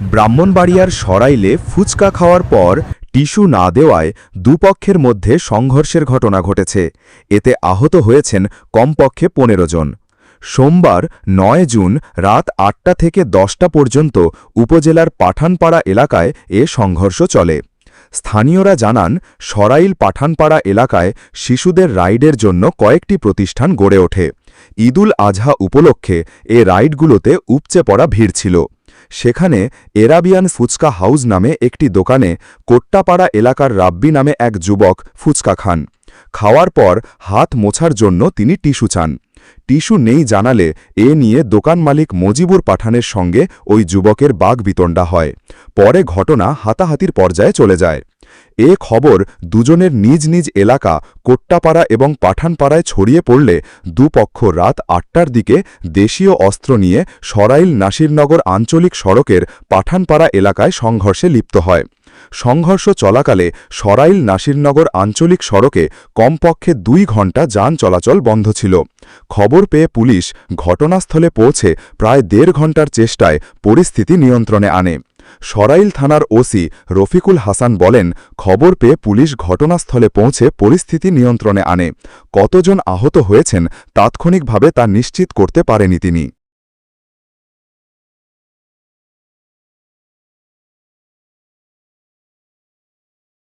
ব্রাহ্মণবাড়িয়ার সরাইলে ফুচকা খাওয়ার পর টিস্যু না দেওয়ায় দুপক্ষের মধ্যে সংঘর্ষের ঘটনা ঘটেছে। এতে আহত হয়েছেন কমপক্ষে পনেরো জন। সোমবার নয় জুন রাত আটটা থেকে দশটা পর্যন্ত উপজেলার পাঠানপাড়া এলাকায় এ সংঘর্ষ চলে। স্থানীয়রা জানান, সরাইল পাঠানপাড়া এলাকায় শিশুদের রাইডের জন্য কয়েকটি প্রতিষ্ঠান গড়ে ওঠে। ঈদুল আজহা উপলক্ষে এ রাইডগুলোতে উপচে পড়া ভিড় ছিল। সেখানে এরাবিয়ান ফুচকা হাউস নামে একটি দোকানে কোট্টাপাড়া এলাকার রাব্বি নামে এক যুবক ফুচকা খান। খাওয়ার পর হাত মোছার জন্য তিনি টিস্যু চান। টিস্যু নেই জানালে এ নিয়ে দোকান মালিক মজিবুর পাঠানের সঙ্গে ওই যুবকের বাঘ বিতণ্ডা হয়। পরে ঘটনা হাতাহাতির পর্যায়ে চলে যায়। এ খবর দুজনের নিজ নিজ এলাকা কোট্টাপাড়া এবং পাঠানপাড়ায় ছড়িয়ে পড়লে দুপক্ষ রাত আটটার দিকে দেশীয় অস্ত্র নিয়ে সরাইল নাসিরনগর আঞ্চলিক সড়কের পাঠানপাড়া এলাকায় সংঘর্ষে লিপ্ত হয়। সংঘর্ষ চলাকালে সরাইল নাসিরনগর আঞ্চলিক সড়কে কমপক্ষে দুই ঘণ্টা যান চলাচল বন্ধ ছিল। খবর পেয়ে পুলিশ ঘটনাস্থলে পৌঁছে প্রায় দেড় ঘণ্টার চেষ্টায় পরিস্থিতি নিয়ন্ত্রণে আনে। সরাইল থানার ওসি রফিকুল হাসান বলেন, খবর পেয়ে পুলিশ ঘটনাস্থলে পৌঁছে পরিস্থিতি নিয়ন্ত্রণে আনে। কতজন আহত হয়েছেন, তাৎক্ষণিকভাবে তা নিশ্চিত করতে পারেনি তিনি।